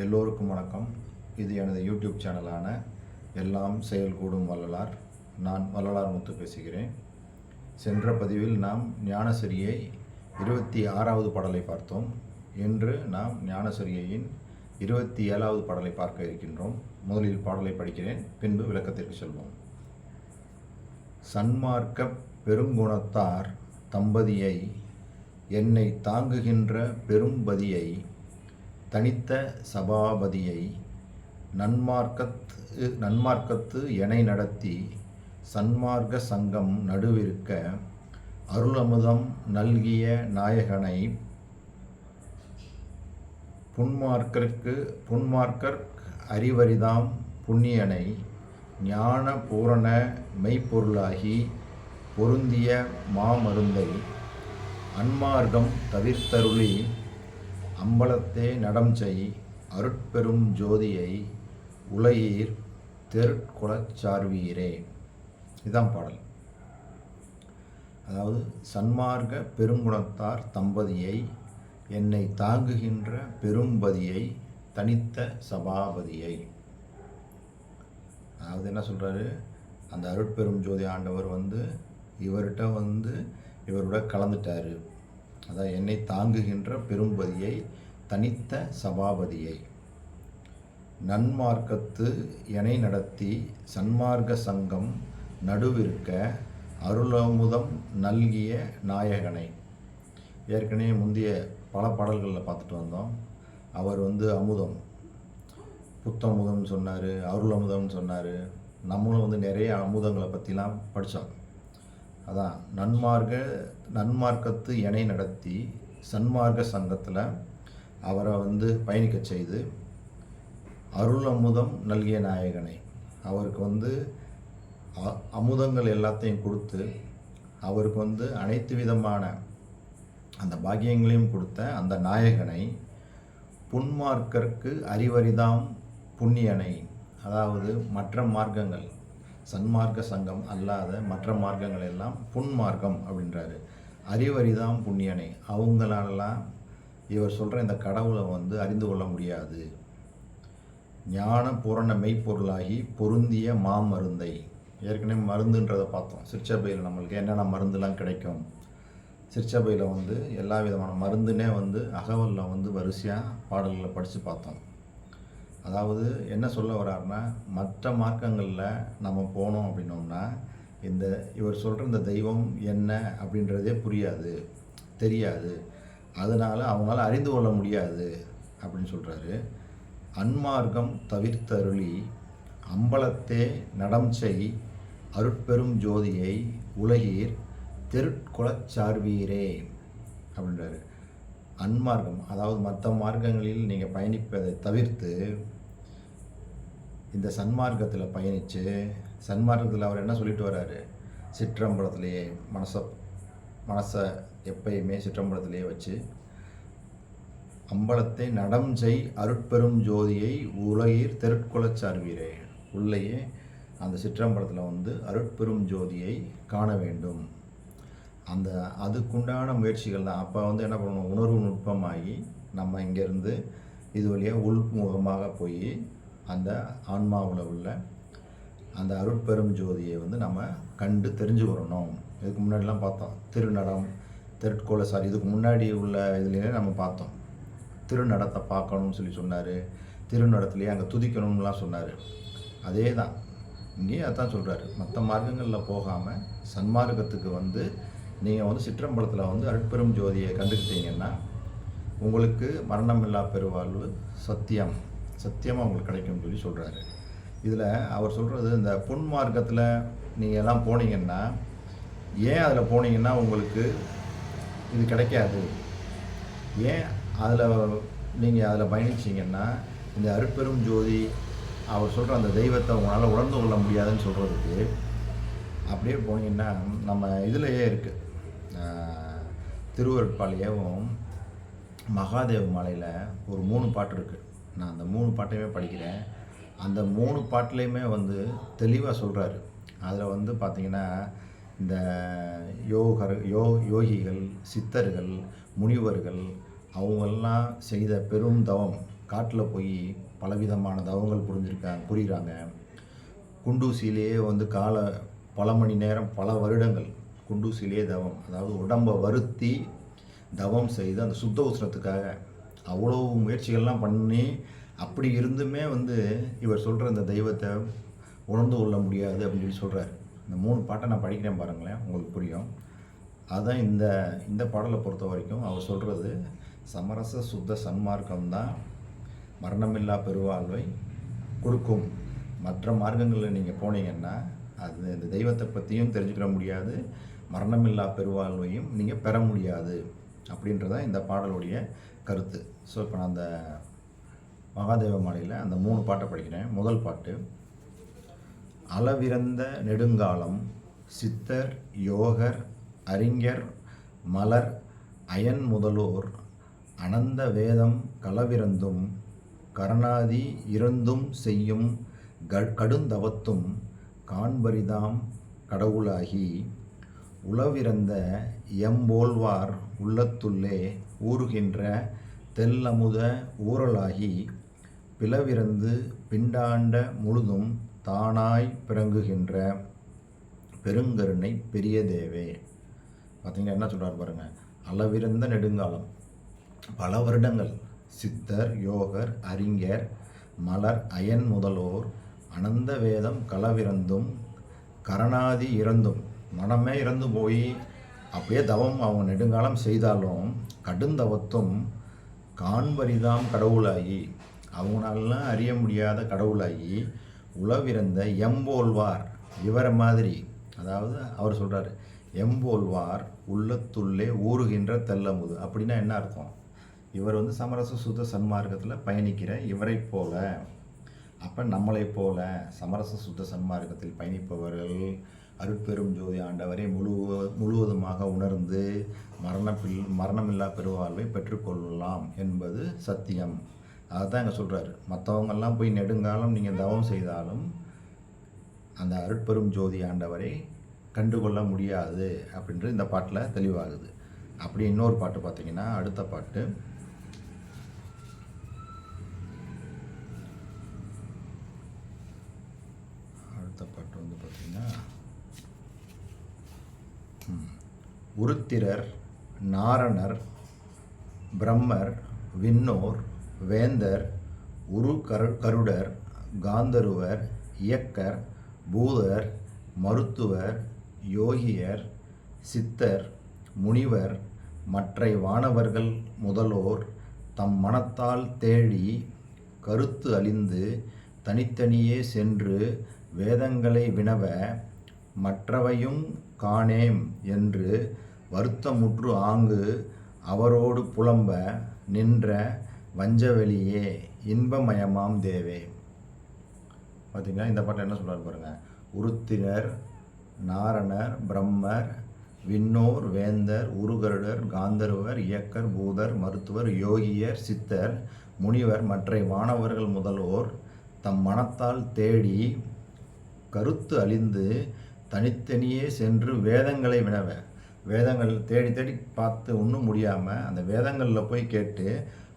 எல்லோருக்கும் வணக்கம். இது எனது யூடியூப் சேனலான எல்லாம் செயல்கூடும் வள்ளலார். நான் வள்ளலார் முத்து பேசுகிறேன். சென்ற பதிவில் நாம் ஞானசரியை இருபத்தி ஆறாவது பாடலை பார்த்தோம். இன்று நாம் ஞானசரியையின் இருபத்தி ஏழாவது பாடலை பார்க்க இருக்கின்றோம். முதலில் பாடலை படிக்கிறேன் பின்பு விளக்கத்திற்கு செல்வோம். சன்மார்க்க பெருங்குணத்தார் தம்பதியை என்னை தாங்குகின்ற பெரும்பதியை தனித்த சபாபதியை நன்மார்க்கத்து நன்மார்க்கத்து எனை நடத்தி சன்மார்க்க சங்கம் நடுவிருக்க அருளமுதம் நல்கிய நாயகனை புன்மார்க்கற்கு புன்மார்க்கர் அறிவரிதாம் புண்ணியனை ஞான பூரண மெய்ப்பொருளாகி பொருந்திய மாமருந்தை அன்மார்க்கம் தவிர்த்தருளி அம்பலத்தே நடம் செய் அருட்பெரும் ஜோதியை உலகீர் தெருட்குலச் சார்வீரே. இதுதான் பாடல். அதாவது சன்மார்க்க பெருங்குணத்தார் தம்பதியை என்னை தாங்குகின்ற பெரும்பதியை தனித்த சபாபதியை. அதாவது என்ன சொல்கிறாரு அந்த அருட்பெரும் ஜோதி ஆண்டவர் வந்து இவர்கிட்ட வந்து இவரோட கலந்துட்டார். அதாவது என்னை தாங்குகின்ற பெரும்பதியை தனித்த சபாபதியை. நன்மார்க்கத்து எனை நடத்தி சன்மார்க்க சங்கம் நடுவிற்க அருளமுதம் நல்கிய நாயகனை. ஏற்கனவே முந்தைய பல பாடல்களில் பார்த்துட்டு வந்தோம். அவர் வந்து அமுதம். புத்தமுதம்னு சொன்னார் அருள் அமுதம்னு சொன்னார். நம்மளும் வந்து நிறைய அமுதங்களை பற்றிலாம் படித்தோம். அதான் நன்மார்க்க நன்மார்க்கத்து இணை நடத்தி சன்மார்க்க சங்கத்தில் அவரை வந்து பயணிக்க செய்து அருள் அமுதம் நல்கிய நாயகனை. அவருக்கு வந்து அ- அமுதங்கள் எல்லாத்தையும் கொடுத்து அவருக்கு வந்து அனைத்து விதமான அந்த பாக்கியங்களையும் கொடுத்த அந்த நாயகனை புன்மார்க்கருக்கு அறிவறிதாம் புண்ணியனை. அதாவது மற்ற மார்க்கங்கள் சன்மார்க்க சங்கம் அல்லாத மற்ற மார்க்கங்கள் எல்லாம் புன்மார்க்கம் அப்படின்றாரு. அறிவறிதான் புண்ணியனை. அவங்களாலலாம் இவர் சொல்கிற இந்த கடவுளை வந்து அறிந்து கொள்ள முடியாது. ஞான பூரண மெய்ப்பொருளாகி பொருந்திய மாமருந்தை. ஏற்கனவே மருந்துன்றதை பார்த்தோம். சிற்சபையில் நம்மளுக்கு என்னென்ன மருந்துலாம் கிடைக்கும்? சிற்சபையில் வந்து எல்லா விதமான மருந்துனே வந்து அகவலில் வந்து வரிசையாக பாடல்களை படித்து பார்த்தோம். அதாவது என்ன சொல்ல வர்றாருன்னா மற்ற மார்க்கங்களில் நம்ம போனோம் அப்படின்னோம்னா இந்த இவர் சொல்கிற இந்த தெய்வம் என்ன அப்படின்றதே புரியாது தெரியாது. அதனால் அவங்களால அறிந்து கொள்ள முடியாது அப்படின்னு சொல்கிறாரு அன்மார்க்கம் தவிர்த்தருளி அம்பலத்தே நடம் செய் அருட்பெரும் ஜோதியை உலகீர் தெருட்குலச்சார்வீரே அப்படின்றாரு. அன்மார்க்கம் அதாவது மற்ற மார்க்கங்களில் நீங்கள் பயணிப்பதை தவிர்த்து இந்த சன்மார்க்கத்தில் பயணித்து சன்மார்க்கத்தில் அவர் என்ன சொல்லிட்டு வர்றாரு சிற்றம்பலத்திலேயே மனசை மனசை எப்பயுமே சிற்றம்பலத்திலேயே வச்சு அம்பலத்தை நடம் செய் அருட்பெரும் ஜோதியை உலகீர் தெருட்கொலச் சார்வீரே. உள்ளேயே அந்த சிற்றம்பலத்தில் வந்து அருட்பெரும் ஜோதியை காண வேண்டும். அந்த அதுக்குண்டான முயற்சிகள் தான். அப்போ வந்து என்ன பண்ணணும்? உணர்வு நுட்பமாகி நம்ம இங்கேருந்து இது வழியாக உள்முகமாக போய் அந்த ஆன்மாவில் உள்ள அந்த அருட்பெரும் ஜோதியை வந்து நம்ம கண்டு தெரிஞ்சு வரணும். இதுக்கு முன்னாடிலாம் பார்த்தோம். திருநடம் திருட்கோல சாரி இதுக்கு முன்னாடி உள்ள இதுலேயே நம்ம பார்த்தோம். திருநடத்தை பார்க்கணும்னு சொல்லி சொன்னார். திருநடத்துலேயே அங்கே துதிக்கணும்லாம் சொன்னார். அதே தான் இங்கேயும் அதான் சொல்கிறாரு மற்ற மார்க்கங்களில் போகாமல் சன்மார்க்கத்துக்கு வந்து நீங்கள் வந்து சிற்றம்பலத்தில் வந்து அருட்பெரும் ஜோதியை கண்டுக்கிட்டீங்கன்னா உங்களுக்கு மரணமில்லா பெருவாழ்வு சத்தியம் சத்தியமாக உங்களுக்கு கிடைக்கும்னு சொல்லி சொல்கிறாரு இதில் அவர் சொல்கிறது இந்த புன் மார்க்கத்தில் நீங்கள் எல்லாம் போனீங்கன்னா ஏன் அதில் போனீங்கன்னா உங்களுக்கு இது கிடைக்காது? ஏன் அதில் நீங்கள் அதில் பயணிச்சிங்கன்னா இந்த அருட்பெரும் ஜோதி அவர் சொல்கிற அந்த தெய்வத்தை உங்களால் உணர்ந்து கொள்ள முடியாதுன்னு சொல்கிறதுக்கு அப்படியே போனீங்கன்னா நம்ம இதுலேயே இருக்குது திருவருட்பாளையவும் மகாதேவ மலையில் ஒரு மூணு பாட்டு இருக்குது நான் அந்த மூணு பாட்டையுமே படிக்கிறேன். அந்த மூணு பாட்டுலேயுமே வந்து தெளிவாக சொல்கிறாரு அதில் வந்து பார்த்திங்கன்னா இந்த யோகர் யோ யோகிகள் சித்தர்கள் முனிவர்கள் அவங்கெல்லாம் செய்த பெரும் தவம் காட்டில் போய் பலவிதமான தவங்கள் புரிஞ்சிருக்காங்க புரிகிறாங்க குண்டூசியிலேயே வந்து கால பல மணி நேரம் பல வருடங்கள் குண்டூசிலே தவம். அதாவது உடம்பை வருத்தி தவம் செய்து அந்த சுத்த உஷ்ணத்துக்காக அவ்வளோ முயற்சிகள்லாம் பண்ணி அப்படி இருந்துமே வந்து இவர் சொல்கிற இந்த தெய்வத்தை உணர்ந்து கொள்ள முடியாது அப்படின்னு சொல்லி சொல்கிறார் இந்த மூணு பாட்டை நான் படிக்கிறேன் பாருங்களேன் உங்களுக்கு புரியும். அதுதான் இந்த இந்த பாடலை பொறுத்த வரைக்கும் அவர் சொல்கிறது சமரச சுத்த சன்மார்க்கம் தான் மரணமில்லா பெருவாழ்வை கொடுக்கும். மற்ற மார்க்கங்களில் நீங்கள் போனீங்கன்னா அது இந்த தெய்வத்தை பற்றியும் தெரிஞ்சுக்கிற முடியாது. மரணமில்லா பெருவாழ்வையும் நீங்கள் பெற முடியாது அப்படின்றதான் இந்த பாடலுடைய கருத்து. ஸோ இப்போ நான் அந்த மகாதேவ மாலையில் அந்த மூணு பாட்டை படிக்கிறேன். முதல் பாட்டு அளவிறந்த நெடுங்காலம் சித்தர் யோகர் அறிஞர் மலர் அயன் முதலோர் அனந்த வேதம் களவிறந்தும் கருணாதி இருந்தும் செய்யும் கடுந்தவத்தும் காண்பரிதாம் கடவுளாகி உளவிறந்த எம்போல்வார் உள்ளத்துள்ளே ஊறுகின்ற தெல்லமுத ஊறலாகி பிளவிறந்து பிண்டாண்ட முழுதும் தானாய் பிறங்குகின்ற பெருங்கருணை பெரிய தேவே பார்த்தீங்கன்னா என்ன சொல்கிறார் பாருங்க அளவிறந்த நெடுங்காலம். பல வருடங்கள். சித்தர் யோகர் அறிஞர் மலர் அயன் முதலோர் அனந்த வேதம் களவிறந்தும் கரணாதி இறந்தும் மனமே இறந்து போய் அப்படியே தவம் அவங்க நெடுங்காலம் செய்தாலும் கடுந்தவத்தும் காண்பரிதாம் கடவுளாகி அவங்களாலாம் அறிய முடியாத கடவுளாகி உளவிறந்த எம்போல்வார். இவரை மாதிரி அதாவது அவர் சொல்கிறாரு எம்போல்வார் உள்ளத்துள்ளே ஊறுகின்ற தெல்லமுது. அப்படின்னா என்ன அர்த்தம்? இவர் வந்து சமரச சுத்த சன்மார்க்கத்தில் பயணிக்கிற இவரைப் போல. அப்போ நம்மளைப் போல சமரச சுத்த சன்மார்க்கத்தில் பயணிப்பவர்கள் அருட்பெரும் ஜோதி ஆண்டவரை முழுவ முழுவதுமாக உணர்ந்து மரணப்பில் மரணமில்லா பெருவாழ்வை பெற்றுக்கொள்ளலாம் என்பது சத்தியம். அதுதான் இங்கே சொல்கிறாரு மற்றவங்கெல்லாம் போய் நெடுங்காலம் நீங்கள் தவம் செய்தாலும் அந்த அருட்பெரும் ஜோதி ஆண்டவரை கண்டுகொள்ள முடியாது அப்படின்றது இந்த பாட்டில் தெளிவாகுது. அப்படி இன்னொரு பாட்டு பார்த்தீங்கன்னா அடுத்த பாட்டு. அடுத்த பாட்டு வந்து பார்த்தீங்கன்னா உருத்திரர் நாரணர் பிரம்மர் விண்ணோர் வேந்தர் உரு கரு கருடர் காந்தருவர் இயக்கர் பூதர் மருத்துவர் யோகியர் சித்தர் முனிவர் மற்றை வானவர்கள் முதலோர் தம் மனத்தால் தேடி கருத்து அழிந்து தனித்தனியே சென்று வேதங்களை வினவ மற்றவையும் காணேம் என்று வருத்தமுற்று ஆங்கு அவரோடு புலம்ப நின்ற வஞ்சவெளியே இன்பமயமாம் தேவே. பார்த்தீங்களா இந்த பாட்டில் என்ன சொல்கிறார் பாருங்க. உருத்திரர் நாரணர் பிரம்மர் விண்ணோர் வேந்தர் உருகருடர் காந்தர்வர் இயக்கர் பூதர் மருத்துவர் யோகியர் சித்தர் முனிவர் மற்ற வானவர்கள் முதல்வோர் தம் மனத்தால் தேடி கருத்து அழிந்து தனித்தனியே சென்று வேதங்களை வினவ. வேதங்கள் தேடி தேடி பார்த்து ஒன்றும் முடியாமல் அந்த வேதங்களில் போய் கேட்டு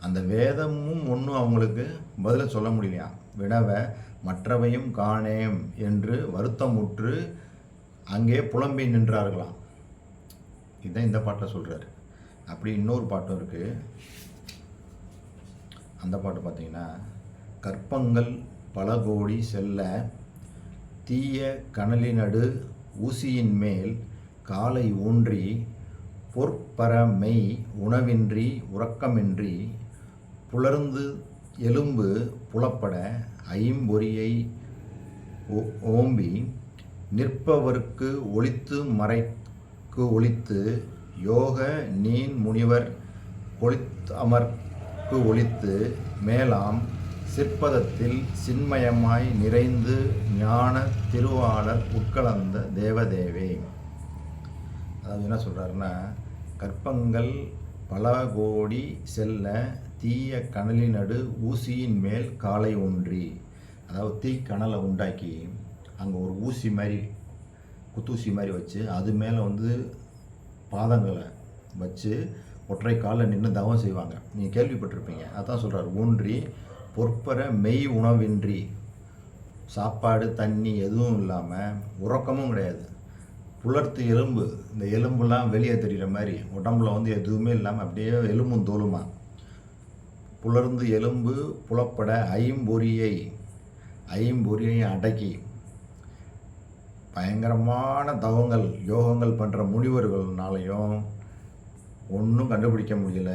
அந்த வேதமும் ஒன்றும் அவங்களுக்கு பதில சொல்ல முடியலையா? வினவ மற்றவையும் காணேம் என்று வருத்தமுற்று அங்கே புலம்பி நின்றார்களாம். இதுதான் இந்த பாட்டில் சொல்கிறாரு அப்படி இன்னொரு பாட்டும் இருக்குது அந்த பாட்டு பார்த்தீங்கன்னா கற்பங்கள் பல கோடி செல்ல தீய கனலினடு ஊசியின் மேல் காலை ஊன்றி பொற்பர உணவின்றி உறக்கமின்றி புலர்ந்து எலும்பு புலப்பட ஐம்பொறியை ஓ- ஓம்பி நிற்பவருக்கு ஒளித்து மறைக்கு ஒளித்து யோக நீன் முனிவர் கொளித்தமர்க்கு ஒளித்து மேலாம் சிற்பதத்தில் சின்மயமாய் நிறைந்து ஞான திருவாளர் உட்கலந்த தேவதேவே. அதாவது என்ன சொல்கிறாருன்னா கற்பங்கள் பல கோடி செல்ல தீய கனலினடு ஊசியின் மேல் காலை ஒன்றி அதாவது தீ கனலை உண்டாக்கி அங்கே ஒரு ஊசி மாதிரி குத்தூசி மாதிரி வச்சு அது மேலே வந்து பாதங்களை வச்சு ஒற்றை காலில் நின்று தவம் செய்வாங்க. நீங்கள் கேள்விப்பட்டிருப்பீங்க. அதான் சொல்கிறார் ஊன்றி பொற்பர மெய் உணவின்றி சாப்பாடு தண்ணி எதுவும் இல்லாமல் உறக்கமும் கிடையாது. புலர்த்து எலும்பு இந்த எலும்புலாம் வெளியே தெரிகிற மாதிரி உடம்புல வந்து எதுவுமே இல்லாமல் அப்படியே எலும்பும் தோலுமா? புலர்ந்து எலும்பு புலப்பட ஐம்பொறியை ஐம்பொறியை அடக்கி பயங்கரமான தவங்கள் யோகங்கள் பண்ணுற முனிவர்கள்னாலையும் ஒன்றும் கண்டுபிடிக்க முடியல.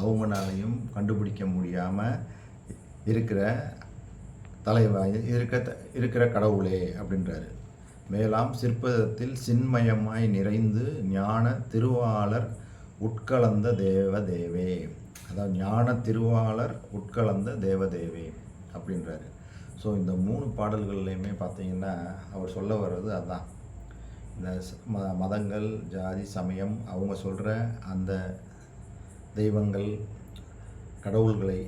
அவங்களாலையும் கண்டுபிடிக்க முடியாமல் இருக்கிற தலைவா இருக்க இருக்கிற கடவுளே அப்படின்றாரு. மேலாம் சிற்பத்தில் சின்மயமாய் நிறைந்து ஞான திருவாளர் உட்கலந்த தேவதேவே. அதாவது ஞான திருவாளர் உட்கலந்த தேவதேவே அப்படின்றாரு. ஸோ இந்த மூணு பாடல்கள்லையுமே பார்த்தீங்கன்னா அவர் சொல்ல வர்றது அதுதான் இந்த ம மதங்கள் ஜாதி சமயம் அவங்க சொல்கிற அந்த தெய்வங்கள் கடவுள்களை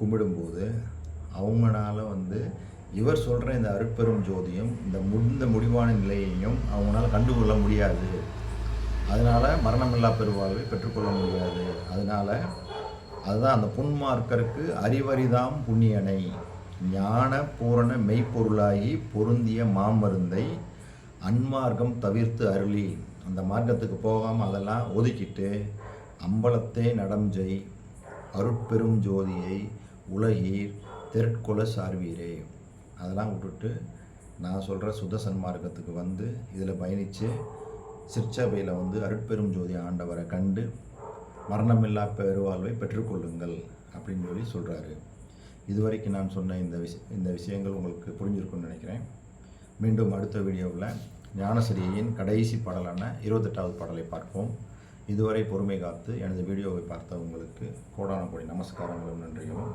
கும்பிடும்போது அவங்களால வந்து இவர் சொல்கிற இந்த அருட்பெரும் ஜோதியும் இந்த முடிந்த முடிவான நிலையையும் அவங்களால கண்டுகொள்ள முடியாது. அதனால் மரணமில்லா பெருவாழ்வை பெற்றுக்கொள்ள முடியாது. அதனால் அதுதான் அந்த புன்மார்க்கருக்கு அறிவறிதாம் புண்ணியனை. ஞான பூரண மெய்ப்பொருளாகி பொருந்திய மாமருந்தை அன்மார்க்கம் தவிர்த்து அருளி. அந்த மார்க்கத்துக்கு போகாமல் அதெல்லாம் ஒதுக்கிட்டு அம்பலத்தே நடஞ்சை அருட்பெரும் ஜோதியை உலகீர் தெற்கொல சார்வீரே. அதெல்லாம் விட்டுட்டு நான் சொல்கிற சுத சன்மார்க்கத்துக்கு வந்து இதில் பயணித்து சிற்சபையில் வந்து அருட்பெரும் ஜோதி ஆண்டவரை கண்டு மரணமில்லா பெருவாழ்வை பெற்றுக்கொள்ளுங்கள் அப்படின்னு சொல்லி சொல்கிறாரு இதுவரைக்கும் நான் சொன்ன இந்த விஷ இந்த விஷயங்கள் உங்களுக்கு புரிஞ்சிருக்கும்னு நினைக்கிறேன். மீண்டும் அடுத்த வீடியோவில் ஞானசிரியின் கடைசி பாடலான இருபத்தெட்டாவது பாடலை பார்ப்போம். இதுவரை பொறுமை காத்து எனது வீடியோவை பார்த்த உங்களுக்கு கோடான கோடி நமஸ்காரங்களும் நன்றிகளும்